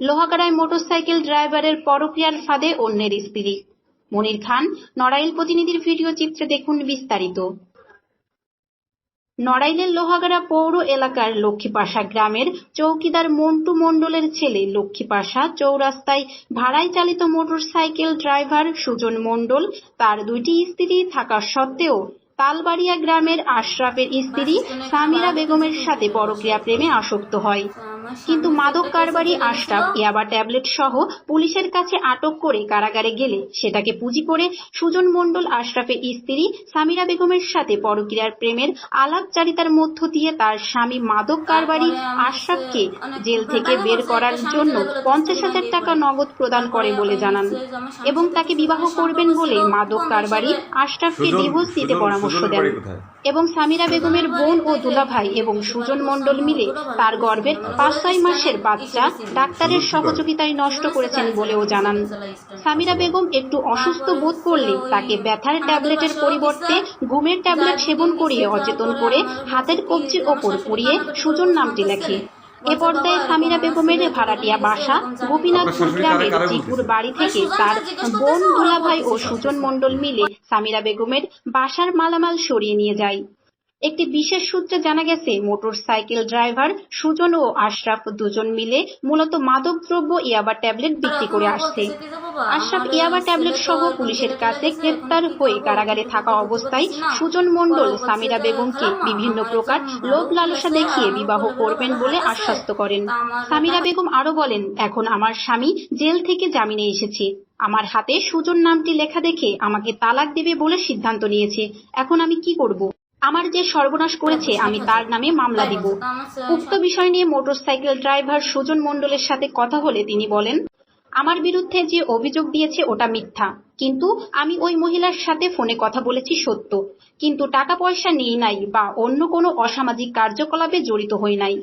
লোহাগাড়ায় motorcycle ড্রাইভারের পরক্রিয়ার ফাঁদে অন্যের স্ত্রী মনির খান, নড়াইল প্রতিনিধির ভিডিও চিত্রে দেখুন বিস্তারিত। নড়াইলের লোহাগাড়া পৌর এলাকার লক্ষ্মীপাশা গ্রামের চৌকিদার মন্টু মণ্ডলের ছেলে লক্ষ্মীপাশা চৌরাস্তায় ভাড়ায় চালিত মোটরসাইকেল ড্রাইভার সুজন মণ্ডল তার দুইটি স্ত্রী থাকা সত্ত্বেও তালবাড়িয়া গ্রামের আশরাফের স্ত্রী সামিরা বেগমের সাথে পরক্রিয়া প্রেমে আসক্ত হয়। কিন্তু মাদক কারবারি আশরাফ ইয়াবা ট্যাবলেট সহ পুলিশের কাছে আটক করে কারাগারে গেলে। সেটাকে পুঁজি করে সুজন মণ্ডল আশরাফের স্ত্রী সামিরা বেগমের সাথে পরক্রিয়ার প্রেমের আলাপচারিতার মধ্য দিয়ে তার স্বামী মাদক কারবারি আশরাফকে জেল থেকে বের করার জন্য পঞ্চাশ হাজার টাকা নগদ প্রদান করে বলে জানান। এবং তাকে বিবাহ করবেন বলে মাদক কারবারি আশরাফকে ডিভোর্স দিতে পরামর্শ দেন। এবং সামিরা বেগমের বোন ও দুলাভাই এবং সুজন মণ্ডল মিলে তার গর্ভের পাঁচ ছয় মাসের বাচ্চা ডাক্তারের সহযোগিতায় নষ্ট করেছেন বলেও জানান। সামিরা বেগম একটু অসুস্থ বোধ করলে তাকে ব্যথার ট্যাবলেটের পরিবর্তে ঘুমের ট্যাবলেট সেবন করিয়ে অচেতন করে হাতের কবজির ওপর পুড়িয়ে সুজন নামটি লেখে। এ পর্যায়ে সামিরা বেগমের ভাড়াটিয়া বাসা গোপীনাথপুর গ্রামের জিপুর বাড়ি থেকে তার বোন দুলাভাই ও সুজন মণ্ডল মিলে সামিরা বেগমের বাসার মালামাল সরিয়ে নিয়ে যায়। একটি বিশেষ সূত্রে জানা গেছে মোটর সাইকেল ড্রাইভার সুজন ও আশরাফ দুজন মিলে মূলত মাদকদ্রব্য ইয়াবা ট্যাবলেট বিক্রি করে আসছে। আশরাফ ইয়াবা ট্যাবলেট সহ পুলিশের কাছে গ্রেপ্তার হয়ে কারাগারে থাকা অবস্থায় সুজন মণ্ডল সামিরা বেগমকে বিভিন্ন প্রকার লোভ লালসা দেখিয়ে বিবাহ করবেন বলে আশ্বস্ত করেন। সামিরা বেগম আরও বলেন এখন আমার স্বামী জেল থেকে জামিনে এসেছে। আমার হাতে সুজন নামটি লেখা দেখে আমাকে তালাক দেবে বলে সিদ্ধান্ত নিয়েছে। এখন আমি কি করব? আমার যে সর্বনাশ করেছে, আমি তার নামে মামলা দিব। উক্ত বিষয় নিয়ে মোটরসাইকেল ড্রাইভার সুজন মণ্ডলের সাথে কথা হলে তিনি বলেন, আমার বিরুদ্ধে যে অভিযোগ দিয়েছে ওটা মিথ্যা। কিন্তু আমি ওই মহিলার সাথে ফোনে কথা বলেছি সত্য। কিন্তু টাকা পয়সা নিই নাই বা অন্য কোনো অসামাজিক কার্যকলাপে জড়িত হই নাই।